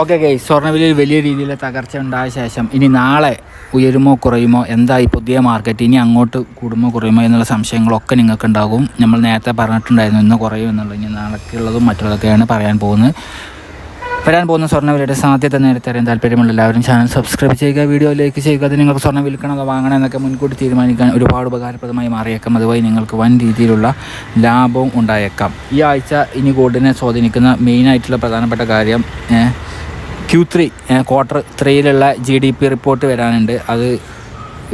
Okay okay. സ്വർണവിലയിൽ വലിയ രീതിയിൽ തകർച്ച ഉണ്ടായ ശേഷം ഇനി നാളെ ഉയരുമോ കുറയുമോ എന്തായി പുതിയ മാർക്കറ്റ് ഇനി അങ്ങോട്ട് കൂടുമോ കുറയുമോ എന്നുള്ള സംശയങ്ങളൊക്കെ നിങ്ങൾക്ക് ഉണ്ടാകും നമ്മൾ നേരത്തെ പറഞ്ഞിട്ടുണ്ടായിരുന്നു ഇന്ന് കുറയും എന്നുള്ളത്. ഇനി നാളേക്കുള്ളതും മറ്റുള്ളതൊക്കെയാണ് പറയാൻ പോകുന്നത്. വരാൻ പോകുന്ന സ്വർണവിലയുടെ സാധ്യത നേരത്തെ അറിയാൻ താല്പര്യമുള്ള എല്ലാവരും ചാനൽ സബ്സ്ക്രൈബ് ചെയ്യുക വീഡിയോ ലൈക്ക് ചെയ്യുക. അത് നിങ്ങൾക്ക് സ്വർണം വിൽക്കണം അതോ വാങ്ങണം എന്നൊക്കെ മുൻകൂട്ടി തീരുമാനിക്കാൻ ഒരുപാട് ഉപകാരപ്രദമായി മാറിയേക്കാം. അതുവഴി നിങ്ങൾക്ക് വൻ രീതിയിലുള്ള ലാഭവും ഉണ്ടായേക്കാം. ഈ ആഴ്ച ഇനി ഗോൾഡിനെ സ്വാധീനിക്കുന്ന മെയിനായിട്ടുള്ള പ്രധാനപ്പെട്ട കാര്യം ക്യൂ ത്രീ ക്വാർട്ടർ ത്രീയിലുള്ള ജി ഡി പി റിപ്പോർട്ട് വരാനുണ്ട്. അത്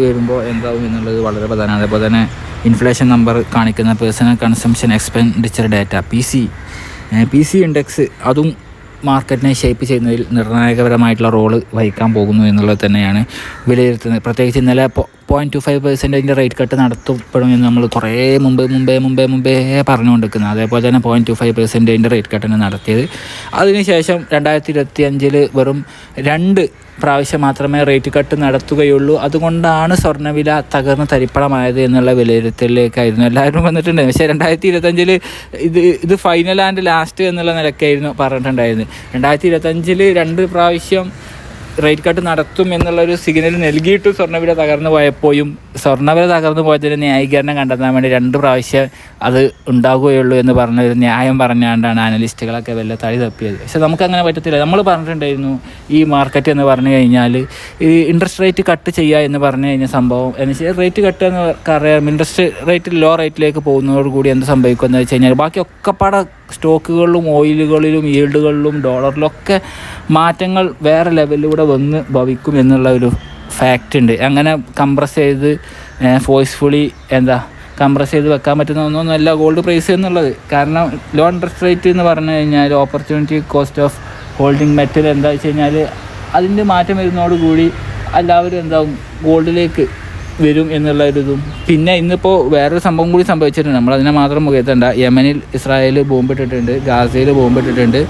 വരുമ്പോൾ എന്താവും എന്നുള്ളത് വളരെ പ്രധാനമാണ്. അതേപോലെ തന്നെ ഇൻഫ്ലേഷൻ നമ്പർ കാണിക്കുന്ന personal consumption expenditure data P C P C index അതും മാർക്കറ്റിനെ ഷേപ്പ് ചെയ്യുന്നതിൽ നിർണായകപരമായിട്ടുള്ള റോൾ വഹിക്കാൻ പോകുന്നു എന്നുള്ളത് തന്നെയാണ് വിലയിരുത്തുന്നത്. പ്രത്യേകിച്ച് ഇന്നലെ പോയിന്റ് ടു ഫൈവ് പെർസെന്റേജിന്റെ റേറ്റ് കട്ട് നടത്തപ്പെടും എന്ന് നമ്മൾ കുറേ മുമ്പ് മുമ്പേ മുമ്പേ മുമ്പേ പറഞ്ഞുകൊണ്ടിരിക്കുന്നത്. അതേപോലെ തന്നെ പോയിന്റ് ടു ഫൈവ് പെർസെന്റേജിന്റെ റേറ്റ് കട്ടാണ് നടത്തിയത്. അതിനുശേഷം രണ്ടായിരത്തി ഇരുപത്തി അഞ്ചിൽ വെറും രണ്ട് പ്രാവശ്യം മാത്രമേ റേറ്റ് കട്ട് നടത്തുകയുള്ളൂ. അതുകൊണ്ടാണ് സ്വർണവില തകർന്ന് തരിപ്പണമായത് എന്നുള്ള വിലയിരുത്തലിലേക്കായിരുന്നു. എല്ലാവരും വന്നിട്ടുണ്ട്. പക്ഷേ രണ്ടായിരത്തി ഇരുപത്തഞ്ചിൽ ഇത് ഇത് ഫൈനൽ ആൻഡ് ലാസ്റ്റ് എന്നുള്ള നിലക്കായിരുന്നു പറഞ്ഞിട്ടുണ്ടായിരുന്നത്. രണ്ടായിരത്തി ഇരുപത്തഞ്ചിൽ രണ്ട് പ്രാവശ്യം റേറ്റ് കട്ട് നടത്തും എന്നുള്ളൊരു സിഗ്നൽ നൽകിയിട്ട് സ്വർണവില തകർന്നു പോയപ്പോഴും സ്വർണവില തകർന്നു പോയതിന് ന്യായീകരണം കണ്ടെത്താൻ വേണ്ടി രണ്ട് പ്രാവശ്യം അത് ഉണ്ടാകുകയുള്ളൂ എന്ന് പറഞ്ഞ ഒരു ന്യായം പറഞ്ഞുകൊണ്ടാണ് അനലിസ്റ്റുകളൊക്കെ വല്ല തടി തപ്പിയത്. പക്ഷെ നമുക്കങ്ങനെ പറ്റത്തില്ല. നമ്മൾ പറഞ്ഞിട്ടുണ്ടായിരുന്നു ഈ മാർക്കറ്റ് എന്ന് പറഞ്ഞു കഴിഞ്ഞാൽ ഈ ഇൻട്രസ്റ്റ് റേറ്റ് കട്ട് ചെയ്യുക എന്ന് പറഞ്ഞു കഴിഞ്ഞാൽ സംഭവം. എന്ന് വെച്ചാൽ റേറ്റ് കട്ട് എന്ന് പറയാം ഇൻട്രസ്റ്റ് റേറ്റ് ലോ റേറ്റിലേക്ക് പോകുന്നതോടുകൂടി എന്ത് സംഭവിക്കുമെന്ന് വെച്ച് കഴിഞ്ഞാൽ ബാക്കി ഒക്കെപ്പാടെ സ്റ്റോക്കുകളിലും ഓയിലുകളിലും ഈൽഡുകളിലും ഡോളറിലൊക്കെ മാറ്റങ്ങൾ വേറെ ലെവലിലൂടെ വന്ന് ഭവിക്കും എന്നുള്ള ഒരു ഫാക്റ്റ് ഉണ്ട്. അങ്ങനെ കംപ്രസ് ചെയ്ത് ഫോഴ്സ്ഫുള്ളി എന്താ കംപ്രസ് ചെയ്ത് വെക്കാൻ പറ്റുന്ന ഒന്നൊന്നുമല്ല ഗോൾഡ് പ്രൈസ് എന്നുള്ളത്. കാരണം ലോൺ ഇൻട്രസ്റ്റ് റേറ്റ് എന്ന് പറഞ്ഞു കഴിഞ്ഞാൽ opportunity cost of holding metal എന്താ വെച്ച് കഴിഞ്ഞാൽ അതിന്റെ മാറ്റം വരുന്നതോടുകൂടി എല്ലാവരും എന്താവും ഗോൾഡിലേക്ക് വരും എന്നുള്ള ഒരു ഇതും. പിന്നെ ഇന്നിപ്പോൾ വേറൊരു സംഭവം കൂടി സംഭവിച്ചിട്ടുണ്ട്. നമ്മൾ അതിനെ മാത്രം മുഖേത്തണ്ട യമനിൽ ഇസ്രായേൽ ബോംബിട്ടിട്ടുണ്ട് ഗാസയിൽ ബോംബിട്ടിട്ടുണ്ട്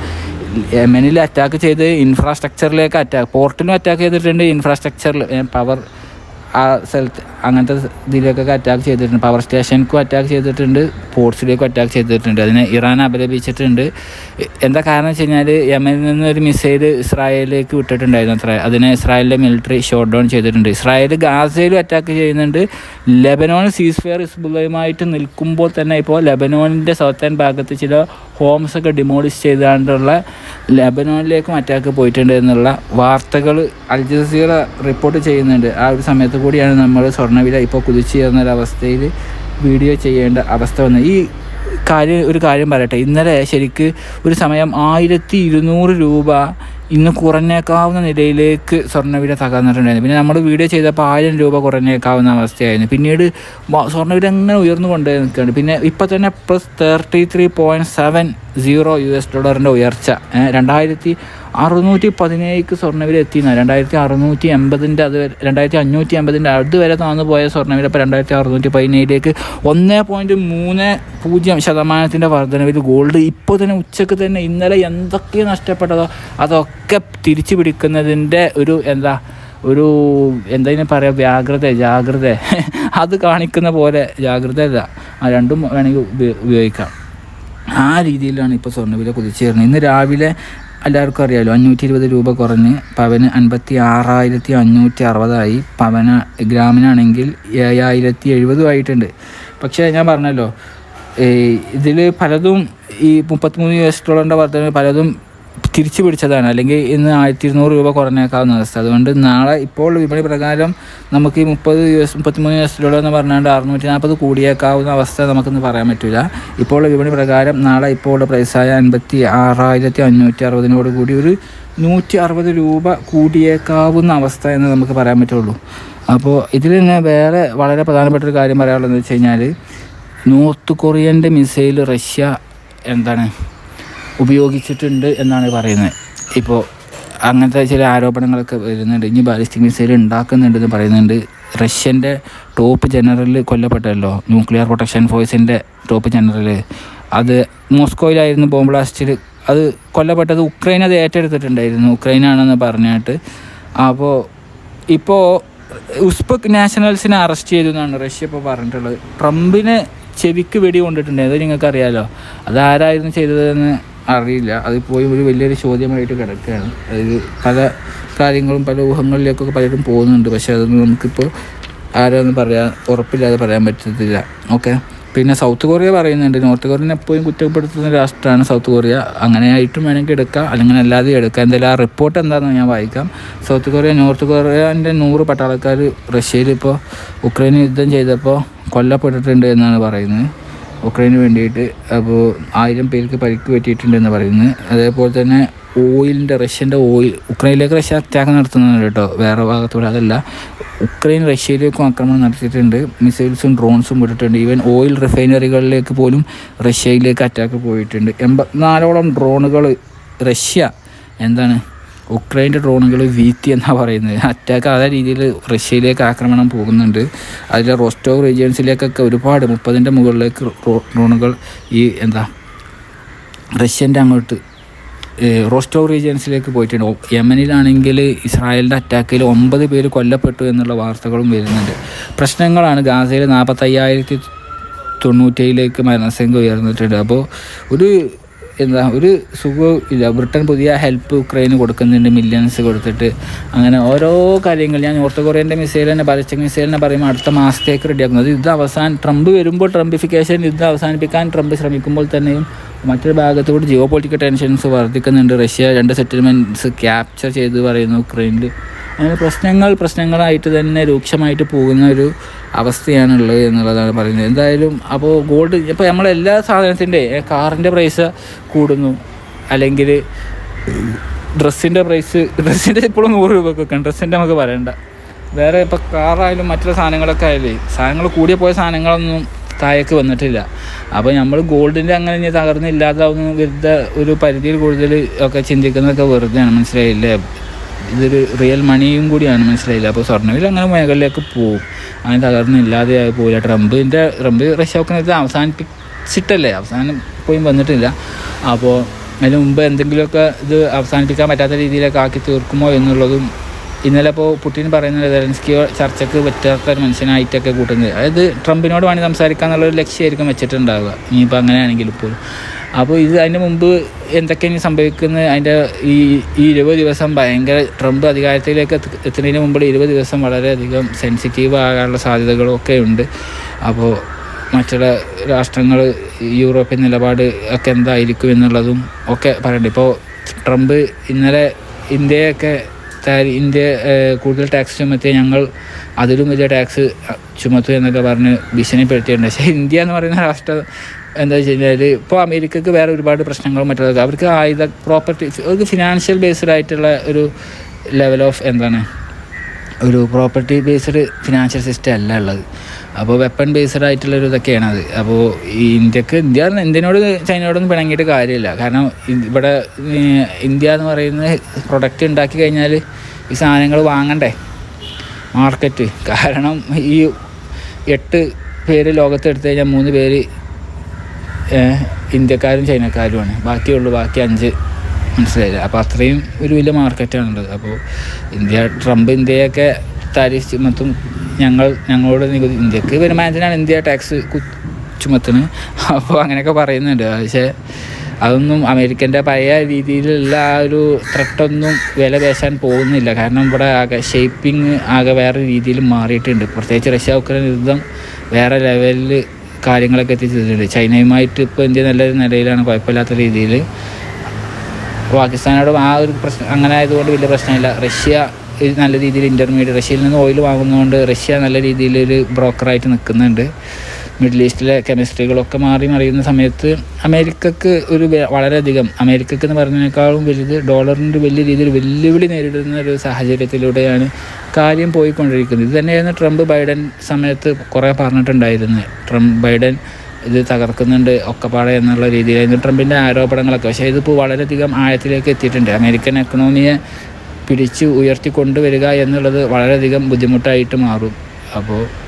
യമനിൽ അറ്റാക്ക് ചെയ്ത് ഇൻഫ്രാസ്ട്രക്ചറിലേക്ക് അറ്റാക്ക് പോർട്ടിലും അറ്റാക്ക് ചെയ്തിട്ടുണ്ട് ഇൻഫ്രാസ്ട്രക്ചറിൽ പവർ ആ സ്ഥലത്ത്. അങ്ങനത്തെ ഇതിലേക്കൊക്കെ അറ്റാക്ക് ചെയ്തിട്ടുണ്ട്. പവർ സ്റ്റേഷനിക്കും അറ്റാക്ക് ചെയ്തിട്ടുണ്ട്. പോർട്സിലേക്കും അറ്റാക്ക് ചെയ്തിട്ടുണ്ട്. അതിനെ ഇറാൻ അപലപിച്ചിട്ടുണ്ട്. എന്താ കാരണം വെച്ച് കഴിഞ്ഞാൽ യമനിൽ നിന്നൊരു ഒരു മിസൈൽ ഇസ്രായേലിലേക്ക് വിട്ടിട്ടുണ്ടായിരുന്നു അത്ര. അതിനെ ഇസ്രായേലിന്റെ മിലിറ്ററി ഷോട്ട് ഡൗൺ ചെയ്തിട്ടുണ്ട്. ഇസ്രായേൽ ഗാസയിലും അറ്റാക്ക് ചെയ്യുന്നുണ്ട്. ലെബനോൺ സീസ് ഫെയർ ഇസ്ബുള്ളയുമായിട്ട് നിൽക്കുമ്പോൾ തന്നെ ഇപ്പോൾ ലെബനോണിന്റെ സൗത്തേൺ ഭാഗത്ത് ചില ഹോംസ് ഒക്കെ ഡിമോളിഷ് ചെയ്താണ്ടുള്ള ലെബനോണിലേക്കും അറ്റാക്ക് പോയിട്ടുണ്ട് എന്നുള്ള വാർത്തകൾ അൽ ജസീറ റിപ്പോർട്ട് ചെയ്യുന്നുണ്ട്. ആ ഒരു സമയത്ത് കൂടിയാണ് നമ്മൾ സ്വർണവില ഇപ്പോൾ കുതിച്ചുയർന്നൊരവസ്ഥയിൽ വീഡിയോ ചെയ്യേണ്ട അവസ്ഥ വന്നു. ഈ കാര്യം ഒരു കാര്യം പറയട്ടെ. ഇന്നലെ ശരിക്ക് ഒരു സമയം ആയിരത്തി ഇരുന്നൂറ് രൂപ ഇന്ന് കുറഞ്ഞേക്കാവുന്ന നിലയിലേക്ക് സ്വർണവില തകർന്നിട്ടുണ്ടായിരുന്നു. പിന്നെ നമ്മൾ വീഡിയോ ചെയ്തപ്പോൾ ആയിരം രൂപ കുറഞ്ഞേക്കാവുന്ന അവസ്ഥയായിരുന്നു. പിന്നീട് സ്വർണവില അങ്ങനെ ഉയർന്നു കൊണ്ടേ നിൽക്കുകയാണ്. പിന്നെ ഇപ്പോൾ തന്നെ plus thirty three point seven zero U S ഡോളറിന്റെ ഉയർച്ച. രണ്ടായിരത്തി അറുന്നൂറ്റി പതിനേഴിക്ക് സ്വർണവില എത്തിയെന്ന രണ്ടായിരത്തി അറുന്നൂറ്റി എൺപതിന്റെ അത് രണ്ടായിരത്തി അഞ്ഞൂറ്റി എൺപതിന്റെ അതുവരെ താന്നു പോയ സ്വർണവില ഇപ്പോൾ രണ്ടായിരത്തി അറുന്നൂറ്റി പതിനേഴിലേക്ക് ഒന്ന് പോയിന്റ് മൂന്ന് പൂജ്യം ശതമാനത്തിന്റെ വർധനവിൽ ഗോൾഡ് ഇപ്പോൾ തന്നെ ഉച്ചയ്ക്ക് തന്നെ ഇന്നലെ എന്തൊക്കെ നഷ്ടപ്പെട്ടതോ അതൊക്കെ തിരിച്ചു പിടിക്കുന്നതിന്റെ ഒരു എന്താ ഒരു എന്താ പറയുക വ്യാഗ്രത ജാഗ്രത. അത് കാണിക്കുന്ന പോലെ ജാഗ്രത അല്ല. ആ രണ്ടും വേണമെങ്കിൽ ഉപയോഗിക്കാം. ആ രീതിയിലാണ് ഇപ്പോൾ സ്വർണവില കുതിച്ചേറുന്നത് ഇന്ന് രാവിലെ എല്ലാവർക്കും അറിയാമല്ലോ അഞ്ഞൂറ്റി ഇരുപത് രൂപ കുറഞ്ഞ് പവന് അൻപത്തി ആറായിരത്തി അഞ്ഞൂറ്റി അറുപതായി പവന ഗ്രാമിനാണെങ്കിൽ ഏഴായിരത്തി എഴുപതും ആയിട്ടുണ്ട്. പക്ഷേ ഞാൻ പറഞ്ഞല്ലോ ഇതിൽ പലതും ഈ മുപ്പത്തിമൂന്ന് യു എസ് ഡോളറിന്റെ വർദ്ധന പലതും തിരിച്ചു പിടിച്ചതാണ്. അല്ലെങ്കിൽ ഇന്ന് ആയിരത്തി ഇരുന്നൂറ് രൂപ കുറഞ്ഞേക്കാവുന്ന അവസ്ഥ. അതുകൊണ്ട് നാളെ ഇപ്പോൾ വിപണി പ്രകാരം നമുക്ക് ഈ മുപ്പത് യു എസ് മുപ്പത്തിമൂന്ന് യു എസ് ഡോളർ എന്ന് പറഞ്ഞാൽ അറുന്നൂറ്റി നാൽപ്പത് കൂടിയേക്കാവുന്ന അവസ്ഥ നമുക്കൊന്ന് പറയാൻ പറ്റില്ല ഇപ്പോൾ വിപണി പ്രകാരം നാളെ ഇപ്പോൾ പ്രൈസായ അൻപത്തി ആറായിരത്തി അഞ്ഞൂറ്റി അറുപതിനോട് കൂടി ഒരു നൂറ്റി അറുപത് രൂപ കൂടിയേക്കാവുന്ന അവസ്ഥ എന്ന് നമുക്ക് പറയാൻ പറ്റുള്ളൂ. അപ്പോൾ ഇതിൽ തന്നെ വേറെ വളരെ പ്രധാനപ്പെട്ട ഒരു കാര്യം പറയാനുള്ളതെന്ന് വെച്ച് കഴിഞ്ഞാൽ നോർത്ത് കൊറിയന്റെ മിസൈൽ റഷ്യ എന്താണ്? ഉപയോഗിച്ചിട്ടുണ്ട് എന്നാണ് പറയുന്നത്. ഇപ്പോൾ അങ്ങനത്തെ ചില ആരോപണങ്ങളൊക്കെ വരുന്നുണ്ട്. ഇനി ബാലിസ്റ്റിക് മിസൈൽ ഉണ്ടാക്കുന്നുണ്ടെന്ന് പറയുന്നുണ്ട്. റഷ്യന്റെ ടോപ്പ് ജനറൽ കൊല്ലപ്പെട്ടല്ലോ. ന്യൂക്ലിയർ പ്രൊട്ടക്ഷൻ ഫോഴ്സിന്റെ ടോപ്പ് ജനറൽ അത് മോസ്കോയിലായിരുന്നു ബോംബ് ബ്ലാസ്റ്റിൽ അത് കൊല്ലപ്പെട്ടത് ഉക്രൈൻ അത് ഏറ്റെടുത്തിട്ടുണ്ടായിരുന്നു. ഉക്രൈനാണെന്ന് പറഞ്ഞിട്ട്. അപ്പോൾ ഇപ്പോൾ ഉസ്ബക്ക് നാഷണൽസിനെ അറസ്റ്റ് ചെയ്തു എന്നാണ് റഷ്യ ഇപ്പോൾ പറഞ്ഞിട്ടുള്ളത്. ട്രംപിനെ ചെവിക്ക് വെടി കൊണ്ടിട്ടുണ്ട് അത് നിങ്ങൾക്ക് അറിയാലോ അതാരായിരുന്നു ചെയ്തതെന്ന് അറിയില്ല. അതിപ്പോയി ഒരു വലിയൊരു ചോദ്യമായിട്ട് കിടക്കുകയാണ്. അതായത് പല കാര്യങ്ങളും പല ഊഹങ്ങളിലേക്കൊക്കെ പലരും പോകുന്നുണ്ട്. പക്ഷേ അതൊന്നും നമുക്കിപ്പോൾ ആരാന്ന് പറയാൻ ഉറപ്പില്ലാതെ പറയാൻ പറ്റത്തില്ല. ഓക്കെ? പിന്നെ സൗത്ത് കൊറിയ പറയുന്നുണ്ട്. നോർത്ത് കൊറിയനെ എപ്പോഴും കുറ്റപ്പെടുത്തുന്ന രാഷ്ട്രമാണ് സൗത്ത് കൊറിയ. അങ്ങനെയായിട്ടും വേണമെങ്കിൽ എടുക്കാം. അല്ലെങ്കിൽ അല്ലാതെ എടുക്കാം. എന്തായാലും ആ റിപ്പോർട്ട് എന്താണെന്ന് ഞാൻ വായിക്കാം. സൗത്ത് കൊറിയ നോർത്ത് കൊറിയന്റെ നൂറ് പട്ടാളക്കാർ റഷ്യയിൽ ഇപ്പോൾ ഉക്രൈൻ യുദ്ധം ചെയ്തപ്പോൾ കൊല്ലപ്പെട്ടിട്ടുണ്ട് എന്നാണ് പറയുന്നത്. ഉക്രൈന് വേണ്ടിയിട്ട് അപ്പോൾ ആയിരം പേർക്ക് പരിക്ക് പറ്റിയിട്ടുണ്ടെന്ന് പറയുന്നത്. അതേപോലെ തന്നെ ഓയിലിന്റെ റഷ്യന്റെ ഓയിൽ ഉക്രൈനിലേക്ക് റഷ്യ അറ്റാക്ക് നടത്തുന്നുണ്ട് കേട്ടോ. വേറെ ഭാഗത്തൂടെ അതല്ല. ഉക്രൈൻ റഷ്യയിലേക്കും ആക്രമണം നടത്തിയിട്ടുണ്ട്. മിസൈൽസും ഡ്രോൺസും വിട്ടിട്ടുണ്ട്. ഈവൻ ഓയിൽ റിഫൈനറികളിലേക്ക് പോലും റഷ്യയിലേക്ക് അറ്റാക്ക് പോയിട്ടുണ്ട്. എൺപത്തിനാലോളം ഡ്രോണുകൾ റഷ്യ എന്താണ് ഉക്രൈന്റെ ഡ്രോണുകൾ വീത്തി എന്നാണ് പറയുന്നത്. അറ്റാക്ക് ആയ രീതിയിൽ റഷ്യയിലേക്ക് ആക്രമണം പോകുന്നുണ്ട്. അതിലെ റോസ്റ്റോവ് റീജിയൻസിലേക്കൊക്കെ ഒരുപാട് മുപ്പതിന്റെ മുകളിലേക്ക് ഡ്രോണുകൾ ഈ എന്താ റഷ്യന്റെ അങ്ങോട്ട് റോസ്റ്റോവ് റീജിയൻസിലേക്ക് പോയിട്ടുണ്ട്. യമനിലാണെങ്കിൽ ഇസ്രായേലിന്റെ അറ്റാക്കിൽ ഒമ്പത് പേര് കൊല്ലപ്പെട്ടു എന്നുള്ള വാർത്തകളും വരുന്നുണ്ട്. പ്രശ്നങ്ങളാണ് ഗാസയിൽ നാൽപ്പത്തയ്യായിരത്തി തൊണ്ണൂറ്റേഴിലേക്ക് മരണസംഖ്യ ഉയർന്നിട്ടുണ്ട്. അപ്പോൾ ഒരു എന്താ ഒരു സുഖവും ഇല്ല. ബ്രിട്ടൻ പുതിയ ഹെൽപ്പ് ഉക്രൈന് കൊടുക്കുന്നുണ്ട് മില്യൺസ് കൊടുത്തിട്ട്. അങ്ങനെ ഓരോ കാര്യങ്ങൾ. ഞാൻ നോർത്ത് കൊറിയന്റെ മിസൈൽ തന്നെ ബാലിസ്റ്റിക് മിസൈൽ തന്നെ പറയുമ്പോൾ അടുത്ത മാസത്തേക്ക് റെഡിയാക്കുന്നത് യുദ്ധം അവസാനം ട്രംപ് വരുമ്പോൾ ട്രംപിഫിക്കേഷൻ യുദ്ധം അവസാനിപ്പിക്കാൻ ട്രംപ് ശ്രമിക്കുമ്പോൾ തന്നെയും മറ്റൊരു ഭാഗത്തുകൂടി ജിയോ പൊളിറ്റിക്കൽ ടെൻഷൻസ് വർദ്ധിക്കുന്നുണ്ട്. റഷ്യ രണ്ട് സെറ്റിൽമെന്റ്സ് ക്യാപ്ചർ ചെയ്ത് പറയുന്നു. ഉക്രൈനിൽ അങ്ങനെ പ്രശ്നങ്ങൾ പ്രശ്നങ്ങളായിട്ട് തന്നെ രൂക്ഷമായിട്ട് പോകുന്ന ഒരു അവസ്ഥയാണുള്ളത് എന്നുള്ളതാണ് പറയുന്നത്. എന്തായാലും അപ്പോൾ ഗോൾഡ് ഇപ്പോൾ നമ്മളെല്ലാ സാധനത്തിന്റെ കാറിന്റെ പ്രൈസ് കൂടുന്നു. അല്ലെങ്കിൽ ഡ്രസ്സിന്റെ പ്രൈസ് ഡ്രസ്സിന്റെ ഇപ്പോഴും നൂറ് രൂപയ്ക്ക് വെക്കണം. ഡ്രസ്സിന്റെ നമുക്ക് പറയണ്ട വേറെ ഇപ്പോൾ കാറായാലും മറ്റുള്ള സാധനങ്ങളൊക്കെ ആയാലേ സാധനങ്ങൾ കൂടിയ പോയ സാധനങ്ങളൊന്നും താഴേക്ക് വന്നിട്ടില്ല. അപ്പോൾ നമ്മൾ ഗോൾഡിന്റെ അങ്ങനെ ഇനി തകർന്നില്ലാതാവുന്ന വിരുദ്ധ ഒരു പരിധിയിൽ കൂടുതൽ ഒക്കെ ചിന്തിക്കുന്നതൊക്കെ വെറുതെയാണ്. മനസ്സിലായില്ലേ? ഇതൊരു റിയൽ മണിയും കൂടിയാണ് മനസ്സിലായില്ല. അപ്പോൾ സ്വർണവില അങ്ങനെ മേഖലയിലേക്ക് പോകും അങ്ങനെ തകർന്ന് ഇല്ലാതെ പോയില്ല ട്രംപിന്റെ ട്രംപ് റഷ്യ ഒക്കെ അവസാനിപ്പിച്ചിട്ടല്ലേ? അവസാനം പോയി വന്നിട്ടില്ല. അപ്പോൾ അതിന് മുമ്പ് എന്തെങ്കിലുമൊക്കെ ഇത് അവസാനിപ്പിക്കാൻ പറ്റാത്ത രീതിയിലൊക്കെ ആക്കി തീർക്കുമോ എന്നുള്ളതും ഇന്നലെ ഇപ്പോൾ പുട്ടിൻ പറയുന്നത് സെലൻസ്കി ചർച്ചയ്ക്ക് പറ്റാത്ത ഒരു മനുഷ്യനായിട്ടൊക്കെ കൂട്ടുന്നത്. അതായത് ട്രംപിനോട് വേണമെങ്കിൽ സംസാരിക്കുക എന്നുള്ളൊരു ലക്ഷ്യമായിരിക്കും വെച്ചിട്ടുണ്ടാവുക. ഇനിയിപ്പോൾ അങ്ങനെയാണെങ്കിൽ ഇപ്പോൾ അപ്പോൾ ഇത് അതിന് മുമ്പ് എന്തൊക്കെയാണ് സംഭവിക്കുന്നത്? അതിന്റെ ഈ ഈ ഇരുപത് ദിവസം ഭയങ്കര ട്രംപ് അധികാരത്തിലേക്ക് എത്തി- എത്തുന്നതിന് മുമ്പ് ഇരുപത് ദിവസം വളരെയധികം സെൻസിറ്റീവ് ആകാനുള്ള സാധ്യതകളൊക്കെ ഉണ്ട്. അപ്പോൾ മറ്റുള്ള രാഷ്ട്രങ്ങൾ യൂറോപ്യൻ നിലപാട് ഒക്കെ എന്തായിരിക്കും എന്നുള്ളതും ഒക്കെ പറയുന്നുണ്ട് ഇപ്പോൾ ട്രംപ് ഇന്നലെ ഇന്ത്യയൊക്കെ ഇന്ത്യ കൂടുതൽ ടാക്സ് ചുമത്തിയ ഞങ്ങൾ അതിലും വലിയ ടാക്സ് ചുമത്തു എന്നൊക്കെ പറഞ്ഞ് ഭീഷണിപ്പെടുത്തിയിട്ടുണ്ട്. പക്ഷേ ഇന്ത്യ എന്ന് പറയുന്ന രാഷ്ട്രം എന്താ വെച്ച് കഴിഞ്ഞാൽ ഇപ്പോൾ അമേരിക്കക്ക് വേറെ ഒരുപാട് പ്രശ്നങ്ങളും മറ്റുള്ളതൊക്കെ. അവർക്ക് ആയുധ പ്രോപ്പർട്ടി അവർക്ക് ഫിനാൻഷ്യൽ ബേസ്ഡ് ആയിട്ടുള്ള ഒരു ലെവൽ ഓഫ് എന്താണ്? ഒരു പ്രോപ്പർട്ടി ബേസ്ഡ് ഫിനാൻഷ്യൽ സിസ്റ്റം അല്ല ഉള്ളത്. അപ്പോൾ വെപ്പൺ ബേസ്ഡ് ആയിട്ടുള്ള ഒരു ഇതൊക്കെയാണ് അത്. അപ്പോൾ ഇന്ത്യയ്ക്ക് ഇന്ത്യ ഇന്ത്യനോട് ചൈനയോടൊന്നും പിണങ്ങിയിട്ട് കാര്യമില്ല. കാരണം ഇവിടെ ഇന്ത്യ എന്ന് പറയുന്ന പ്രൊഡക്റ്റ് ഉണ്ടാക്കി കഴിഞ്ഞാൽ ഈ സാധനങ്ങൾ വാങ്ങണ്ടേ? മാർക്കറ്റ് കാരണം ഈ എട്ട് പേര് ലോകത്ത് എടുത്തു കഴിഞ്ഞാൽ മൂന്ന് പേര് ഇന്ത്യക്കാരും ചൈനക്കാരുമാണ് ബാക്കിയുള്ളൂ ബാക്കി അഞ്ച്. മനസ്സിലായില്ല? അപ്പോൾ അത്രയും ഒരു വലിയ മാർക്കറ്റാണുള്ളത് അപ്പോൾ ഇന്ത്യ ട്രംപ് ഇന്ത്യയൊക്കെ താരിഫ് ചുമത്തും ഞങ്ങൾ ഞങ്ങളോട് നികുതി ഇന്ത്യയ്ക്ക് വരുമാനത്തിനാണ് ഇന്ത്യ ടാക്സ് ചുമത്തുന്നത്. അപ്പോൾ അങ്ങനെയൊക്കെ പറയുന്നുണ്ട്. പക്ഷേ അതൊന്നും അമേരിക്കന്റെ പഴയ രീതിയിലുള്ള ആ ഒരു ത്രട്ടൊന്നും വില പേശാൻ പോകുന്നില്ല. കാരണം ഇവിടെ ആകെ ഷേപ്പിംഗ് ആകെ വേറെ രീതിയിൽ മാറിയിട്ടുണ്ട്. പ്രത്യേകിച്ച് റഷ്യ ഉക്രൈൻ യുദ്ധം വേറെ ലെവലിൽ കാര്യങ്ങളൊക്കെ എത്തിച്ചിട്ടുണ്ട്. ചൈനയുമായിട്ട് ഇപ്പോൾ ഇന്ത്യ നല്ലൊരു നിലയിലാണ് കുഴപ്പമില്ലാത്ത രീതിയിൽ. പാകിസ്ഥാനോട് ആ ഒരു പ്രശ്നം അങ്ങനെ ആയതുകൊണ്ട് വലിയ പ്രശ്നമില്ല. റഷ്യ നല്ല രീതിയിൽ ഇന്റർമീഡിയറ്റ് റഷ്യയിൽ നിന്ന് ഓയിൽ വാങ്ങുന്നതുകൊണ്ട് റഷ്യ നല്ല രീതിയിലൊരു ബ്രോക്കറായിട്ട് നിൽക്കുന്നുണ്ട്. മിഡിൽ ഈസ്റ്റിലെ കെമിസ്ട്രികളൊക്കെ മാറി മറിയുന്ന സമയത്ത് അമേരിക്കക്ക് ഒരു വളരെയധികം അമേരിക്കക്ക് എന്ന് പറഞ്ഞതിനേക്കാളും വലുത് ഡോളറിന്റെ വലിയ രീതിയിൽ വെല്ലുവിളി നേരിടുന്ന ഒരു സാഹചര്യത്തിലൂടെയാണ് കാര്യം പോയിക്കൊണ്ടിരിക്കുന്നത്. ഇത് തന്നെയായിരുന്നു ട്രംപ് ബൈഡൻ സമയത്ത് കുറേ പറഞ്ഞിട്ടുണ്ടായിരുന്നത്. ട്രംപ് ബൈഡൻ ഇത് തകർക്കുന്നുണ്ട് ഒക്കെപ്പാടെ എന്നുള്ള രീതിയിലായിരുന്നു ട്രംപിന്റെ ആരോപണങ്ങളൊക്കെ. പക്ഷേ ഇതിപ്പോൾ വളരെയധികം ആഴത്തിലേക്ക് എത്തിയിട്ടുണ്ട്. അമേരിക്കൻ എക്കണോമിയെ പിടിച്ച് ഉയർത്തി കൊണ്ടുവരിക എന്നുള്ളത് വളരെയധികം ബുദ്ധിമുട്ടായിട്ട് മാറും. അപ്പോൾ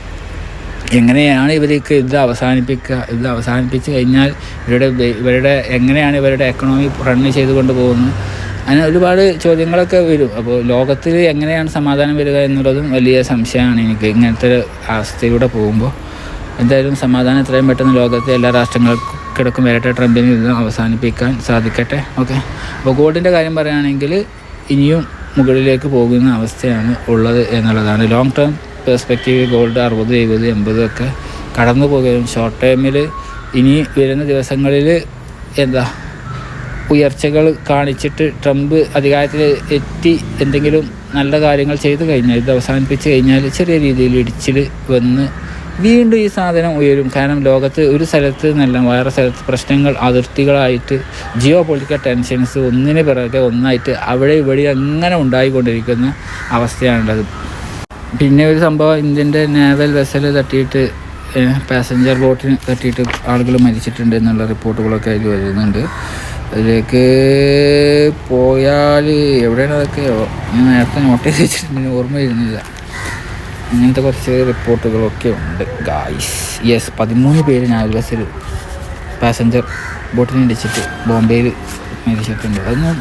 എങ്ങനെയാണ് ഇവർക്ക് ഇത് അവസാനിപ്പിക്കുക ഇത് അവസാനിപ്പിച്ച് കഴിഞ്ഞാൽ ഇവരുടെ ഇവരുടെ എങ്ങനെയാണ് ഇവരുടെ എക്കണോമി റണ്ണ് ചെയ്തുകൊണ്ട് പോകുന്നത്? അങ്ങനെ ഒരുപാട് ചോദ്യങ്ങളൊക്കെ വരും. അപ്പോൾ ലോകത്തിൽ എങ്ങനെയാണ് സമാധാനം വരിക എന്നുള്ളതും വലിയ സംശയമാണ് എനിക്ക് ഇങ്ങനത്തെ അവസ്ഥയിലൂടെ പോകുമ്പോൾ. എന്തായാലും സമാധാനം എത്രയും പെട്ടെന്ന് ലോകത്തെ എല്ലാ രാഷ്ട്രങ്ങൾക്കും എത്രക്കിടക്കും വരട്ടെ ട്രംപിന് ഇത് അവസാനിപ്പിക്കാൻ സാധിക്കട്ടെ. ഓക്കെ. അപ്പോൾ ഗോൾഡിന്റെ കാര്യം പറയുകയാണെങ്കിൽ ഇനിയും മുകളിലേക്ക് പോകുന്ന അവസ്ഥയാണ് ഉള്ളത് എന്നുള്ളതാണ്. ലോങ് ടേം പെർസ്പെക്റ്റീവ് ഗോൾഡ് അറുപത് എഴുപത് എൺപതൊക്കെ കടന്നു പോകുകയും ഷോർട്ട് ടേമിൽ ഇനി വരുന്ന ദിവസങ്ങളിൽ എന്താ ഉയർച്ചകൾ കാണിച്ചിട്ട് ട്രംപ് അധികാരത്തിൽ എത്തി എന്തെങ്കിലും നല്ല കാര്യങ്ങൾ ചെയ്തു കഴിഞ്ഞാൽ ഇത് അവസാനിപ്പിച്ച് കഴിഞ്ഞാൽ ചെറിയ രീതിയിൽ ഇടിച്ചിൽ വന്ന് വീണ്ടും ഈ സാധനം ഉയരും. കാരണം ലോകത്ത് ഒരു സ്ഥലത്ത് നല്ല വേറെ സ്ഥലത്ത് പ്രശ്നങ്ങൾ അതിർത്തികളായിട്ട് ജിയോ പൊളിറ്റിക്കൽ ടെൻഷൻസ് ഒന്നിന് പിറകെ ഒന്നായിട്ട് അവിടെ ഇവിടെ അങ്ങനെ ഉണ്ടായിക്കൊണ്ടിരിക്കുന്ന അവസ്ഥയാണുള്ളത്. പിന്നെ ഒരു സംഭവം ഇന്ത്യന്റെ നേവൽ വെസൽ തട്ടിയിട്ട് പാസഞ്ചർ ബോട്ടിന് തട്ടിയിട്ട് ആളുകൾ മരിച്ചിട്ടുണ്ട് എന്നുള്ള റിപ്പോർട്ടുകളൊക്കെ അതിൽ വരുന്നുണ്ട്. അതിലേക്ക് പോയാൽ എവിടെയാണ് അതൊക്കെ? ഞാൻ നേരത്തെ നോട്ടീസ് ചെയ്ത് വെച്ചിട്ടുണ്ട് ഓർമ്മ വരുന്നില്ല. ഇങ്ങനത്തെ കുറച്ച് റിപ്പോർട്ടുകളൊക്കെ ഉണ്ട് ഗായ്സ് യെസ് പതിമൂന്ന് പേര് നാവൽ വെസൽ പാസഞ്ചർ ബോട്ടിന് ഇടിച്ചിട്ട് ബോംബെയിൽ മരിച്ചിട്ടുണ്ട്. അതൊന്നും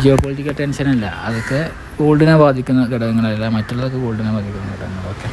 ജിയോ പൊളിറ്റിക്കൽ ടെൻഷനല്ല അതൊക്കെ ഗോൾഡിനെ ബാധിക്കുന്ന ഘടകങ്ങളല്ല മറ്റുള്ളതൊക്കെ ഗോൾഡിനെ ബാധിക്കുന്ന ഘടകങ്ങളൊക്കെ